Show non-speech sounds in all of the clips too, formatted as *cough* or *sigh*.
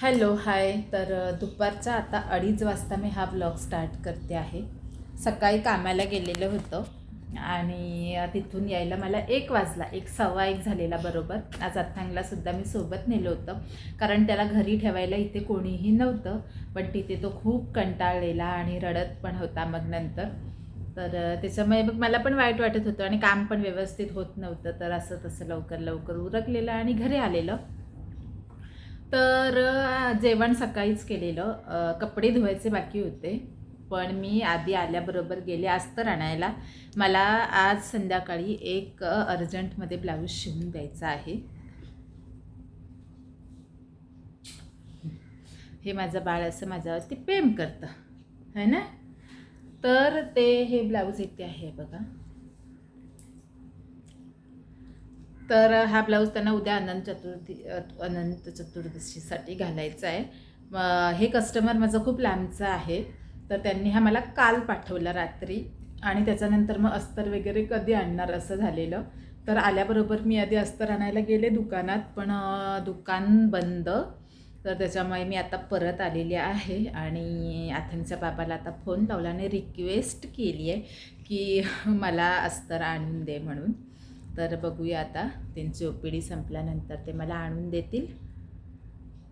Hello hi. तर दुपारचा आता अडीच वाजता मी हा ब्लॉग स्टार्ट करते आहे. सकाळी कामाला गेलेलं होतं आणि तिथून यायला मला एक वाजला एक सव्वा एक झालेला बरोबर. आज अथांगलासुद्धा मी सोबत नेलं होतं. कारण त्याला घरी ठेवायला इथे कोणीही नव्हतं पण तिथे तो खूप कंटाळलेला आणि रडत पण होता मग नंतर. तर त्याच्यामुळे मग मला पण वाईट वाटत होतं आणि काम पण व्यवस्थित होत नव्हतं. तर असं तसं लवकर लवकर उरकलेलं आणि घरी आलेलं. तर जेवण सकाळीच केलेलं. कपडे धुवायचे बाकी होते. पण मी आधी आल्याबरोबर गेले अस्तर आणायला मला आज संध्याकाळी एक अर्जंटमध्ये ब्लाऊज शिवून द्यायचा आहे. हे माझं बाळ असं माझ्यावरती प्रेम करतं. है ना? तर ते हे ब्लाऊज इथे आहे बघा. तर हा ब्लाऊज त्यांना उद्या अनंत चतुर्थी अनंत चतुर्दशीसाठी घालायचा आहे. हे कस्टमर माझं खूप लांबचं आहे. तर त्यांनी हा मला काल पाठवला रात्री. आणि त्याच्यानंतर मग अस्तर वगैरे कधी आणणार असं झालेलं. तर आल्याबरोबर मी आधी अस्तर आणायला गेले दुकानात पण दुकान बंद. तर त्याच्यामुळे मी आता परत आलेली आहे. आणि आथनच्या बाबाला आता फोन लावला आणि रिक्वेस्ट केली आहे की *laughs* मला अस्तर आणून दे म्हणून. तर बघूया आता. त्यांची ओ पी डी संपल्यानंतर ते मला आणून देतील.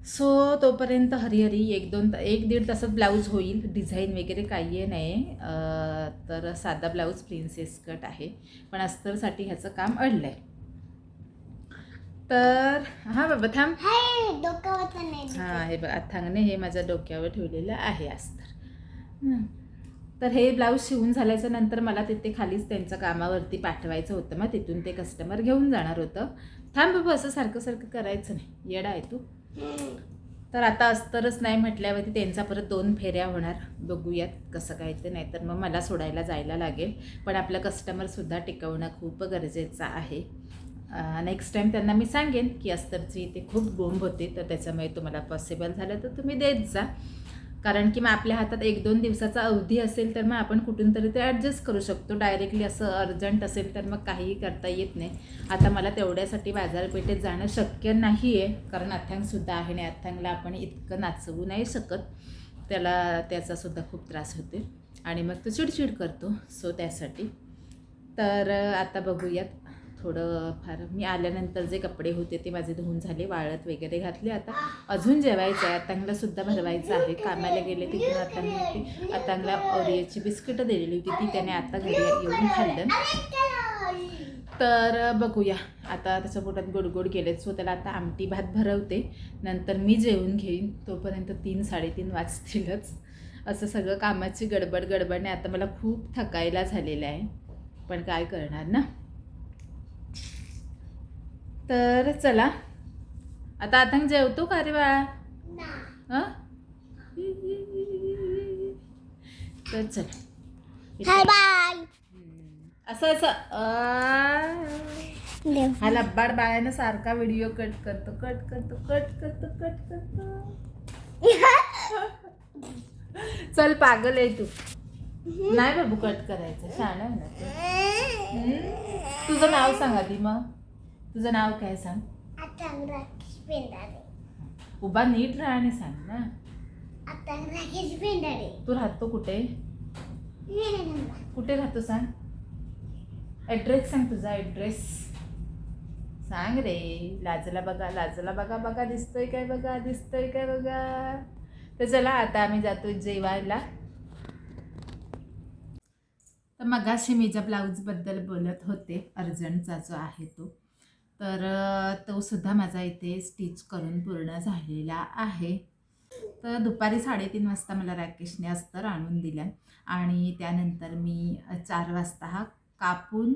सो तोपर्यंत हरिहरी एक दोन त एक दीड तासात ब्लाऊज होईल. डिझाईन वगैरे काही नाही. तर साधा ब्लाऊज प्रिन्सेस कट आहे. पण अस्तरसाठी ह्याचं काम अडलं आहे तर हां बाबा थांब. हां हे बघ अथांगने हे माझ्या डोक्यावर ठेवलेलं आहे अस्तर. हं. तर हे ब्लाऊज शिवून झाल्याच्यानंतर मला तिथे खालीच त्यांच्या कामावरती पाठवायचं होतं. मग तिथून ते कस्टमर घेऊन जाणार होतं. थांब बाबा असं सारखं सारखं करायचं नाही. येडा आहे तू. तर आता अस्तरच नाही म्हटल्यावरती त्यांचा परत दोन फेऱ्या होणार. बघूयात कसं काय ते. नाहीतर मग मला सोडायला जायला लागेल. पण आपलं कस्टमरसुद्धा टिकवणं खूप गरजेचं आहे. नेक्स्ट टाईम त्यांना मी सांगेन की अस्तरची इथे खूप बोंब होते. तर त्याच्यामुळे तुम्हाला पॉसिबल झालं तर तुम्ही देत जा. कारण की मग आपल्या हातात एक दोन दिवसाचा अवधी असेल तर मग आपण कुठून तरी ते ॲडजस्ट करू शकतो. डायरेक्टली असं अर्जंट असेल तर मग काहीही करता येत नाही. आता मला तेवढ्यासाठी बाजारपेठेत जाणं शक्य नाही आहे कारण अथ्यांगसुद्धा आहे आणि अथ्यांगला आपण इतकं नाचवू नाही शकत. त्याला त्याचासुद्धा खूप त्रास होते. आणि मग तो चिडचिड करतो. सो त्यासाठी. तर आता बघूयात. थोडं फार मी आल्यानंतर जे कपडे होते ते माझे धुवून झाले वाळत वगैरे घातले. आता अजून जेवायचं आहे. अतांगलासुद्धा भरवायचं आहे. कामाला गेले तिथून होती. अतांगला ओरियाची बिस्किटं दिलेली होती. ती त्याने आता घरी येऊन खाल्लं. तर बघूया. आता त्याच्या पोटात गोडगोड गेलेत सो त्याला आता आमटी भात भरवते. नंतर मी जेवून घेईन. तोपर्यंत तीन साडेतीन वाजतीलच. असं सगळं कामाची गडबड गडबडने आता मला खूप थकायला झालेलं आहे. पण काय करणार ना? तर चला. आता आता जेवतो का रे बाळा? हं? तर चला. Hi bye. असं असं. हा लब्बाड बाळानं सारखा व्हिडिओ कट करतो कट करतो कट करतो कट करतो. चल पागल आहे तू. नाही बाबू कट करायचं. छान आहे ना? तुझं नाव सांग आधी मग. तुझं नाव काय सांग? आता राकेश पेंडारे उभा नीट राहा आणि सांग ना. आता राकेश पेंडारे तू राहतो कुठे? कुठे राहतो सांग? ॲड्रेस सांग तुझा ॲड्रेस सांग रे. लाजला बघा लाजला बघा बघा दिसतोय काय बघा दिसतोय काय बघा. तर चला आता आम्ही जातोय जेवायला. तर मगाशी मी ज्या ब्लाऊजबद्दल बोलत होते अर्जंटचा जो आहे तो. तर तोसुद्धा तो सुद्धा माझा इथे स्टिच करून पूर्ण झालेला आहे. तर दुपारी साडेतीन वाजता मला राकेशने अस्तर आणून दिलं आणि त्यानंतर मी चार वाजता हा कापून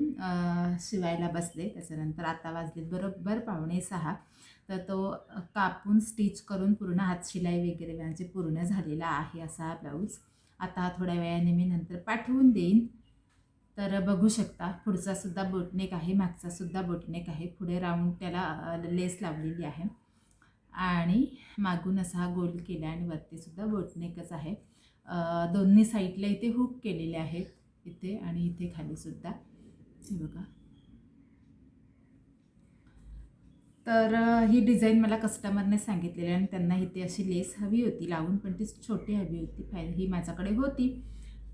शिवायला बसले. त्याच्यानंतर आता वाजले बरोबर पावणे सहा. तर तो कापून स्टिच करून पूर्ण हात शिलाई वगैरे म्हणजे पूर्ण झालेला आहे असा हा ब्लाऊज. आता थोड्या वेळाने मी नंतर पाठवून देईन. तर बघू शकता पुढचा सुद्धा बोटनेक आहे मागचा सुद्धा बोटनेक आहे. पुढे राऊंड त्याला लेस लावलेली आहे. आणि मागून असा हा गोल केला आणि वरती सुद्धा बोटनेकच आहे. दोन्ही साईडला इथे हुक केलेले आहेत. इथे आणि इथे खाली सुद्धा. हे बघा. तर ही डिझाईन मला कस्टमरने सांगितलेली आणि त्यांना इथे अशी लेस हवी होती लावून पण ती छोटी हवी होती. फाय ही माझ्याकडे होती.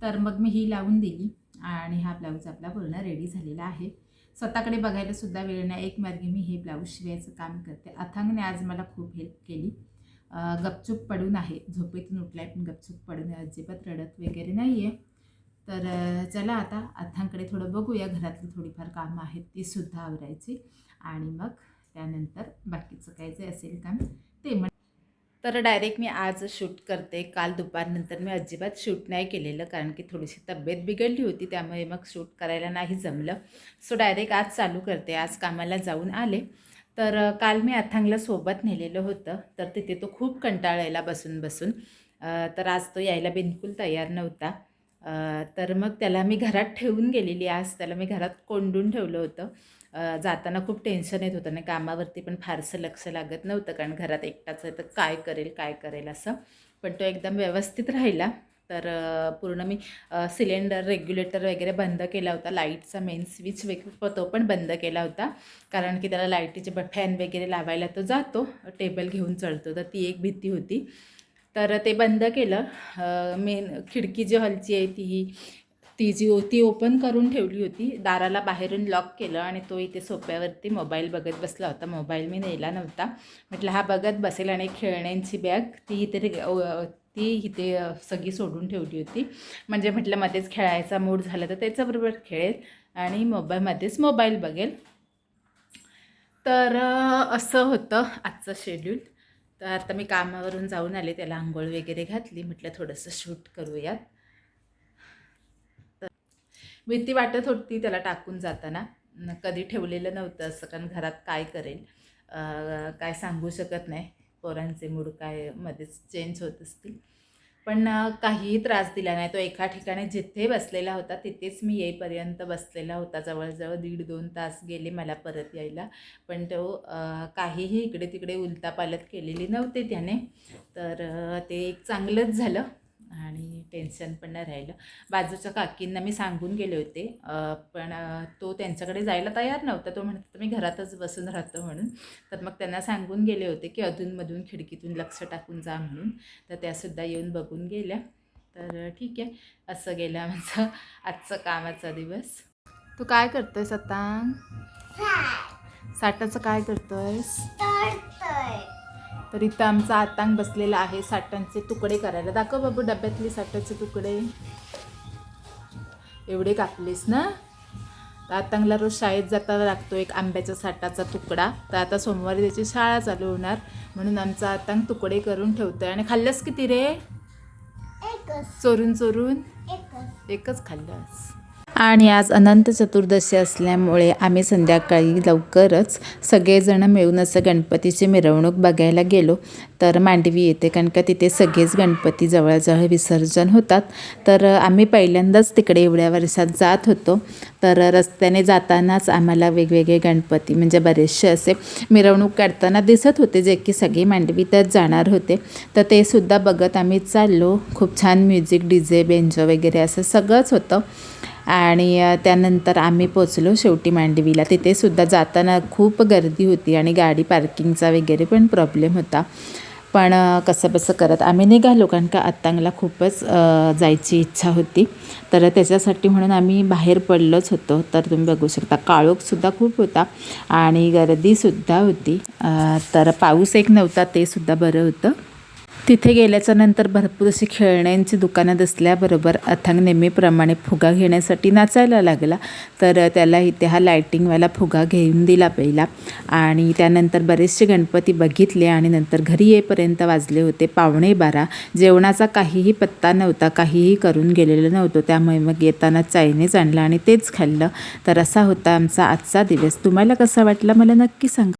तर मग मी ही लावून दिली आणि हा ब्लाऊज आपला पूर्ण रेडी झालेला आहे. स्वतःकडे बघायला सुद्धा वेळ नाही. एक मार्गी मी हे ब्लाऊज शिवायचं काम करते. अथांगने आज मला खूप हेल्प केली. गपचूप पडून आहे. झोपेतून उठलाय पण गपचूप पडून अजिबात रडत वगैरे नाही आहे तर चला आता अथांकडे थोडं बघूया. घरातली थोडीफार कामं आहेत ती सुद्धा आवरायची. आणि मग त्यानंतर बाकीचं काय जे असेल काम ते म्हण तर डायरेक्ट मी आज शूट करते. काल दुपारनंतर मी अजिबात शूट नाही केलेलं कारण की थोडीशी तब्येत बिघडली होती त्यामुळे मग शूट करायला नाही जमलं. सो डायरेक्ट आज चालू करते. आज कामाला जाऊन आले. तर काल मी अथांगला सोबत नेलेलं होतं. तर तिथे तो खूप कंटाळायला बसून बसून. तर आज तो यायला बिलकुल तयार नव्हता. तर मग त्याला मी घरात ठेवून गेलेली आज. त्याला मी घरात कोंडून ठेवलं होतं. जाताना खूप टेन्शन येत होतं ना कामावरती पण फारसं लक्ष लागत नव्हतं कारण घरात एकटाच आहे तर काय करेल काय करेल असं. पण तो एकदम व्यवस्थित राहिला. तर पूर्ण मी सिलेंडर रेग्युलेटर वगैरे बंद केला होता. लाईटचा मेन स्विच वगैरे तो पण बंद केला होता. कारण की त्याला लाईटीचे फॅन वगैरे लावायला तो जातो. टेबल घेऊन चढतो. तर ती एक भीती होती. तर ते बंद केलं. मेन खिडकी जी हलची आहे ती ती जी ती ओपन करून ठेवली होती. दाराला बाहेरून लॉक केलं आणि तो इथे सोप्यावरती मोबाईल बघत बसला होता. मोबाईल मी नेला नव्हता. म्हटलं हा बघत बसेल आणि खेळण्यांची बॅग ती इथे ती इथे सगळी सोडून ठेवली होती. म्हणजे म्हटलं मध्येच खेळायचा मूड झाला तर त्याच्याबरोबर खेळेल आणि मोबाईलमध्येच मोबाईल बघेल. तर असं होतं आजचं शेड्यूल तर आता मी कामावरून जाऊन आले त्याला आंघोळ वगैरे घातली म्हटलं थोडंसं शूट करूयात. तर भीती वाटत होती त्याला टाकून जाताना. कधी ठेवलेलं नव्हतं असं कारण घरात काय करेल? काय सांगू शकत नाही. पोरांचे मूड काय मध्येच चेंज होत असतील. पण काहीही त्रास दिला नाही. तो एका ठिकाणी जिथे बसलेला होता तिथेच मी येईपर्यंत बसलेला होता. जवळजवळ दीड दोन तास गेले मला परत यायला. पण तो काहीही इकडे तिकडे उलतापालत केलेली नव्हते त्याने. तर ते एक चांगलंच झालं. आणि टेन्शन पण नाही राहिलं. बाजूच्या काकींना मी सांगून गेले होते पण तो त्यांच्याकडे जायला तयार नव्हता. तो म्हणत होता, मी घरातच बसून राहतो म्हणून. तर मग त्यांना सांगून गेले होते की अधूनमधून खिडकीतून लक्ष टाकून जा म्हणून. तर त्यासुद्धा येऊन बघून गेल्या. तर ठीक आहे असं गेलं आमचं आजचं कामाचा दिवस. तू काय करतोयस आता? साठाचं काय करतोयस? तर इथं आमचा आतांग बसलेला आहे साठांचे तुकडे करायला. दाखव बाबू डब्यातले साठाचे तुकडे. एवढे कापलेस ना? तर आतांगला रोज शाळेत जाताना लागतो एक आंब्याच्या साठाचा तुकडा. तर आता सोमवारी त्याची शाळा चालू होणार. म्हणून आमचा आतांग तुकडे करून ठेवतोय. आणि खाल्लंस किती रे? चोरून चोरून? एकच. एकच खाल्लंस. आणि आज अनंत चतुर्दशी असल्यामुळे आम्ही संध्याकाळी लवकरच सगळेजण मिळून असं गणपतीची मिरवणूक बघायला गेलो. तर मांडवी येते कारण का तिथे सगळेच गणपती जवळजवळ विसर्जन होतात. तर आम्ही पहिल्यांदाच तिकडे एवढ्या वर्षात जात होतो. तर रस्त्याने जातानाच आम्हाला वेगवेगळे गणपती म्हणजे बरेचसे असे मिरवणूक काढताना दिसत होते जे की सगळी मांडवीतच जाणार होते. तर ते सुद्धा बघत आम्ही चाललो. खूप छान म्युझिक डी जे बेंजो वगैरे असं सगळंच होतं. आणि त्यानंतर आम्ही पोचलो शेवटी मांडवीला. तिथेसुद्धा जाताना खूप गर्दी होती आणि गाडी पार्किंगचा वगैरे पण प्रॉब्लेम होता. पण अ, कसं बसं करत आम्ही निघालो कारण का आत्तांगला खूपच जायची इच्छा होती. तर त्याच्यासाठी म्हणून आम्ही बाहेर पडलोच होतो. तर तुम्ही बघू शकता काळोखसुद्धा खूप होता आणि गर्दीसुद्धा होती. तर पाऊस एक नव्हता ते सुद्धा बरं होतं. तिथे गेल्याच्यानंतर भरपूर अशी खेळण्यांची दुकानं दिसल्याबरोबर अथांग नेहमीप्रमाणे फुगा घेण्यासाठी नाचायला लागला. तर त्याला इथे हा लायटिंगवाला फुगा घेऊन दिला पहिला. आणि त्यानंतर बरेचसे गणपती बघितले आणि नंतर घरी येईपर्यंत वाजले होते पावणे बारा. जेवणाचा काहीही पत्ता नव्हता काहीही करून गेलेलं नव्हतं. त्यामुळे मग येताना चायनीज आणलं आणि तेच खाल्लं. तर असा होता आमचा आजचा दिवस. तुम्हाला कसा वाटला? मला नक्की सांगा.